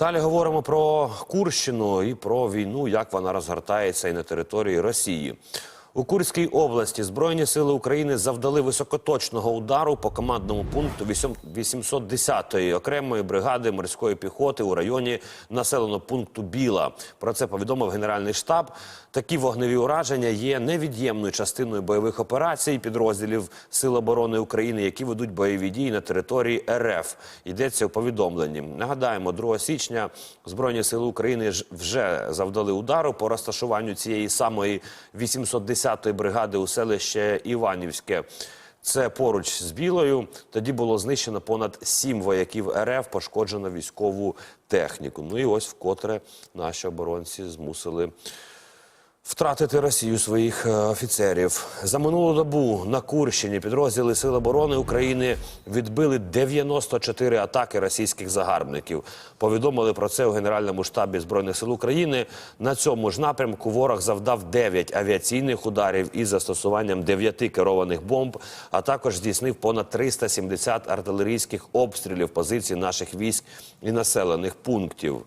Далі говоримо про Курщину і про війну, як вона розгортається і на території Росії. У Курській області Збройні сили України завдали високоточного удару по командному пункту 810-ї окремої бригади морської піхоти у районі населеного пункту Біла. Про це повідомив Генеральний штаб. Такі вогневі ураження є невід'ємною частиною бойових операцій підрозділів Сил оборони України, які ведуть бойові дії на території РФ. Йдеться у повідомленні. Нагадаємо, 2 січня Збройні сили України вже завдали удару по розташуванню цієї самої 810-ї бригади у селище Іванівське. Це поруч з Білою. Тоді було знищено понад сім вояків РФ, пошкоджено військову техніку. Ну і ось вкотре наші оборонці змусили втратити Росію своїх е, офіцерів. За минулу добу на Курщині підрозділи Сил оборони України відбили 94 атаки російських загарбників. Повідомили про це у Генеральному штабі Збройних сил України. На цьому ж напрямку ворог завдав 9 авіаційних ударів із застосуванням 9 керованих бомб, а також здійснив понад 370 артилерійських обстрілів позицій наших військ і населених пунктів.